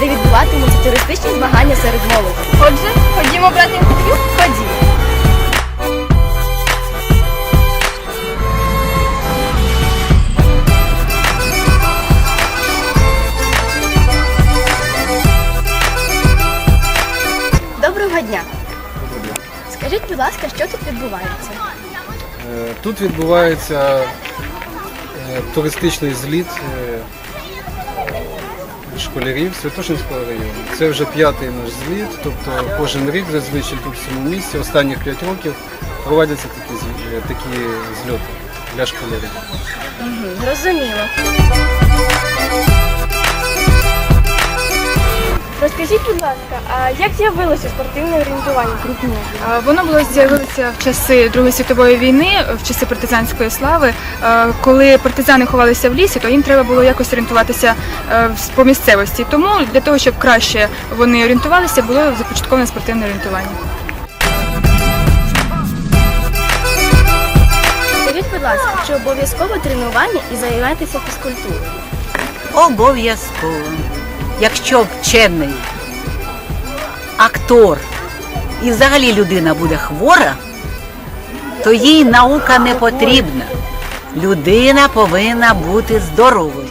де відбуватимуться туристичні змагання серед молоді. Отже, ходімо брати інтерв'ю. Ходімо. Доброго дня. Скажіть, будь ласка, що тут відбувається? Е, Тут відбувається е, туристичний зліт е, школярів Святошинського району. Це вже п'ятий наш зліт, тобто кожен рік зазвичай тут в цьому місці, останніх п'ять років проводяться такі, е, такі зльоти для школярів. Угу, зрозуміло. Ласка, а як з'явилося спортивне орієнтування крупне? Воно було з'явилося в часи Другої світової війни, в часи партизанської слави. Коли партизани ховалися в лісі, то їм треба було якось орієнтуватися е, по місцевості. Тому для того, щоб краще вони орієнтувалися, було започатковане спортивне орієнтування. Скажіть, будь ласка, чи обов'язково тренування і займатися фізкультурою? Обов'язково. Якщо вчений актор і взагалі людина буде хвора, то їй наука не потрібна. Людина повинна бути здоровою.